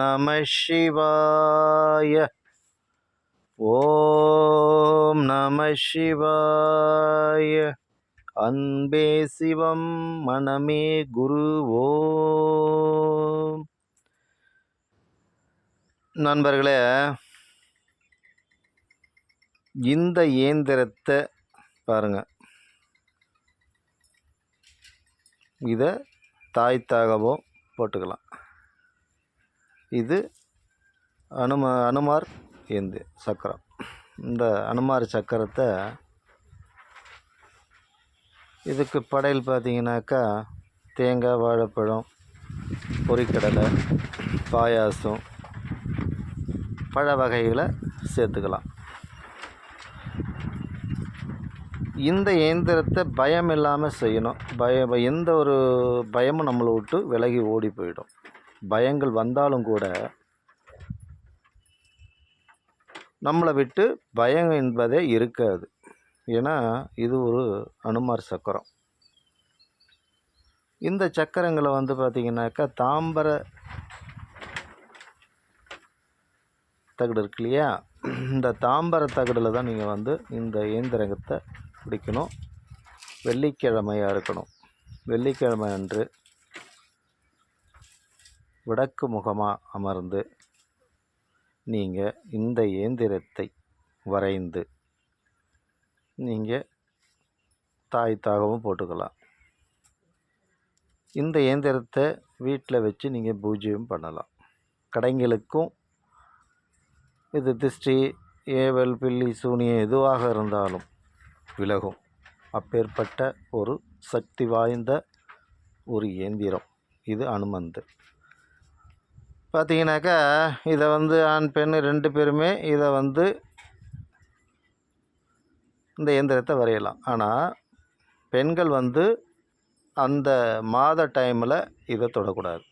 நம சிவாய ஓம் நம சிவாய அன்பே சிவம் மனமே குரு ஓம் நண்பர்களே இந்த இயந்திரத்தை பாருங்க. இதை தாய்த்தாகவோ போட்டுக்கலாம். இது அனும அனுமார் ஏந்து சக்கரம். இந்த அனுமார் சக்கரத்தை இதுக்கு படையல் பார்த்தீங்கன்னாக்கா தேங்காய் வாழைப்பழம் பொரிக்கடலை பாயாசம் பழ வகைகளை சேர்த்துக்கலாம். இந்த இயந்திரத்தை பயம் இல்லாமல் செய்யணும். பய எந்த ஒரு பயமும் நம்மளை விட்டு விலகி ஓடி போயிடும். பயங்கள் வந்தாலும் கூட நம்மளை விட்டு பயம் என்பதே இருக்காது. ஏன்னா இது ஒரு அனுமார் சக்கரம். இந்த சக்கரங்களை வந்து பார்த்திங்கனாக்கா தாம்பர தகடு இருக்கு இல்லையா? இந்த தாம்பர தகடில் தான் நீங்கள் வந்து இந்த இயந்திரங்கத்தை பிடிக்கணும். வெள்ளிக்கிழமையாக இருக்கணும். வெள்ளிக்கிழமை அன்று விடக்கு முகமாக அமர்ந்து நீங்கள் இந்த இயந்திரத்தை வரைந்து நீங்கள் தாய் தாகவும் போட்டுக்கலாம். இந்த இயந்திரத்தை வீட்டில் வச்சு நீங்கள் பூஜையும் பண்ணலாம். கடைங்களுக்கும் இது திருஷ்டி ஏவல் பில்லி சூனியம் எதுவாக இருந்தாலும் விலகும். அப்பேற்பட்ட ஒரு சக்தி வாய்ந்த ஒரு இயந்திரம். இது அனுமந்து. பார்த்தீங்கன்னாக்கா இதை வந்து ஆண் பெண் ரெண்டு பேருமே இதை வந்து இந்த இயந்திரத்தை வரையலாம். ஆனால் பெண்கள் வந்து அந்த மாத டைமில் இதை தொடக்கூடாது.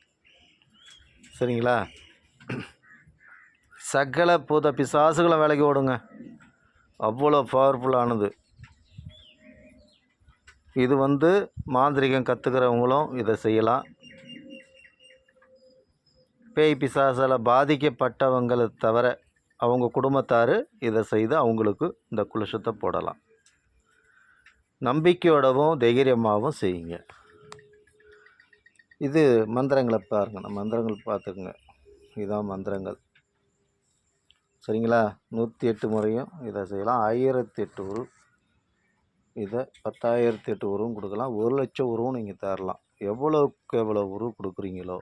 சரிங்களா? சகல பூத பிசாசுகளை வேலைக்கு ஓடுங்க. அவ்வளோ பவர்ஃபுல்லானது இது வந்து மாந்திரிகம் கற்றுக்கிறவங்களும் இதை செய்யலாம். பேய் பிசாசால் பாதிக்கப்பட்டவங்களை தவிர அவங்க குடும்பத்தார் இதை செய்து அவங்களுக்கு இந்த குலுஷத்தை போடலாம். நம்பிக்கையோடவும் தைரியமாகவும் செய்யுங்க. இது மந்திரங்களை பாருங்க. மந்திரங்கள் பார்த்துக்குங்க. இதுதான் மந்திரங்கள். சரிங்களா? நூற்றி எட்டு முறையும் இதை செய்யலாம். ஆயிரத்தி எட்டு உரு இதை பத்தாயிரத்தி எட்டு உருவும் கொடுக்கலாம். ஒரு லட்சம் உருவும் நீங்கள் தரலாம். எவ்வளோக்கு எவ்வளோ உரு கொடுக்குறீங்களோ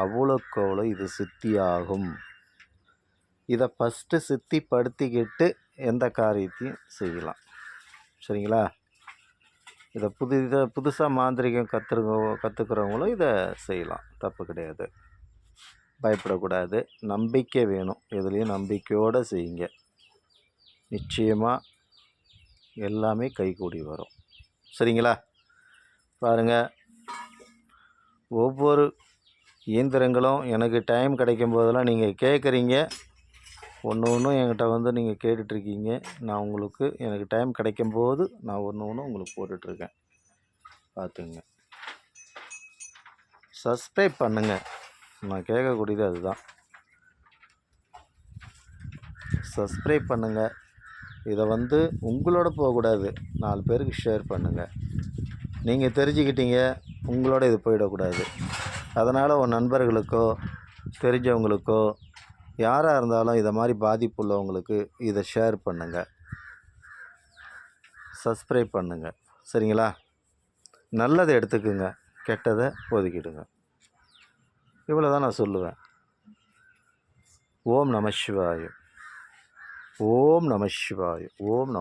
அவ்வளோக்கு அவ்வளோ இது சித்தியாகும். இதை ஃபஸ்ட்டு சித்திப்படுத்திக்கிட்டு எந்த காரியத்தையும் செய்யலாம். சரிங்களா? இதை புது இதை புதுசாக மாந்திரிகம் கற்றுக்க கற்றுக்கிறவங்களும் இதை செய்யலாம். தப்பு கிடையாது. பயப்படக்கூடாது. நம்பிக்கை வேணும். எதுலேயும் நம்பிக்கையோடு செய்யுங்க. நிச்சயமாக எல்லாமே கைகூடி வரும். சரிங்களா? பாருங்கள் ஒவ்வொரு இயந்திரங்களும் எனக்கு டைம் கிடைக்கும் போதெல்லாம் நீங்கள் கேட்குறீங்க. ஒன்று ஒன்றும் என்கிட்ட வந்து நீங்கள் கேட்டுட்ருக்கீங்க. நான் உங்களுக்கு எனக்கு டைம் கிடைக்கும் போது நான் ஒன்று ஒன்று உங்களுக்கு போட்டுட்ருக்கேன். பார்த்துங்க. சப்ஸ்கிரைப் பண்ணுங்கள் நான் கேட்கக்கூடியது அதுதான். சப்ஸ்கிரைப் பண்ணுங்கள் இதை வந்து உங்களோட போகக்கூடாது. நாலு பேருக்கு ஷேர் பண்ணுங்கள் நீங்கள் தெரிஞ்சுக்கிட்டீங்க. உங்களோட இது போயிடக்கூடாது. அதனால் உன் நண்பர்களுக்கோ தெரிஞ்சவங்களுக்கோ யாராக இருந்தாலும் இதை மாதிரி பாதிப்பு உள்ளவங்களுக்கு இதை ஷேர் பண்ணுங்கள் சப்ஸ்கிரைப் பண்ணுங்கள் சரிங்களா? நல்லதை எடுத்துக்குங்க. கெட்டதை ஒதுக்கிடுங்க. இவ்வளோ தான் நான் சொல்லுவேன். ஓம் நம சிவாய. ஓம் நம சிவாய. ஓம் நம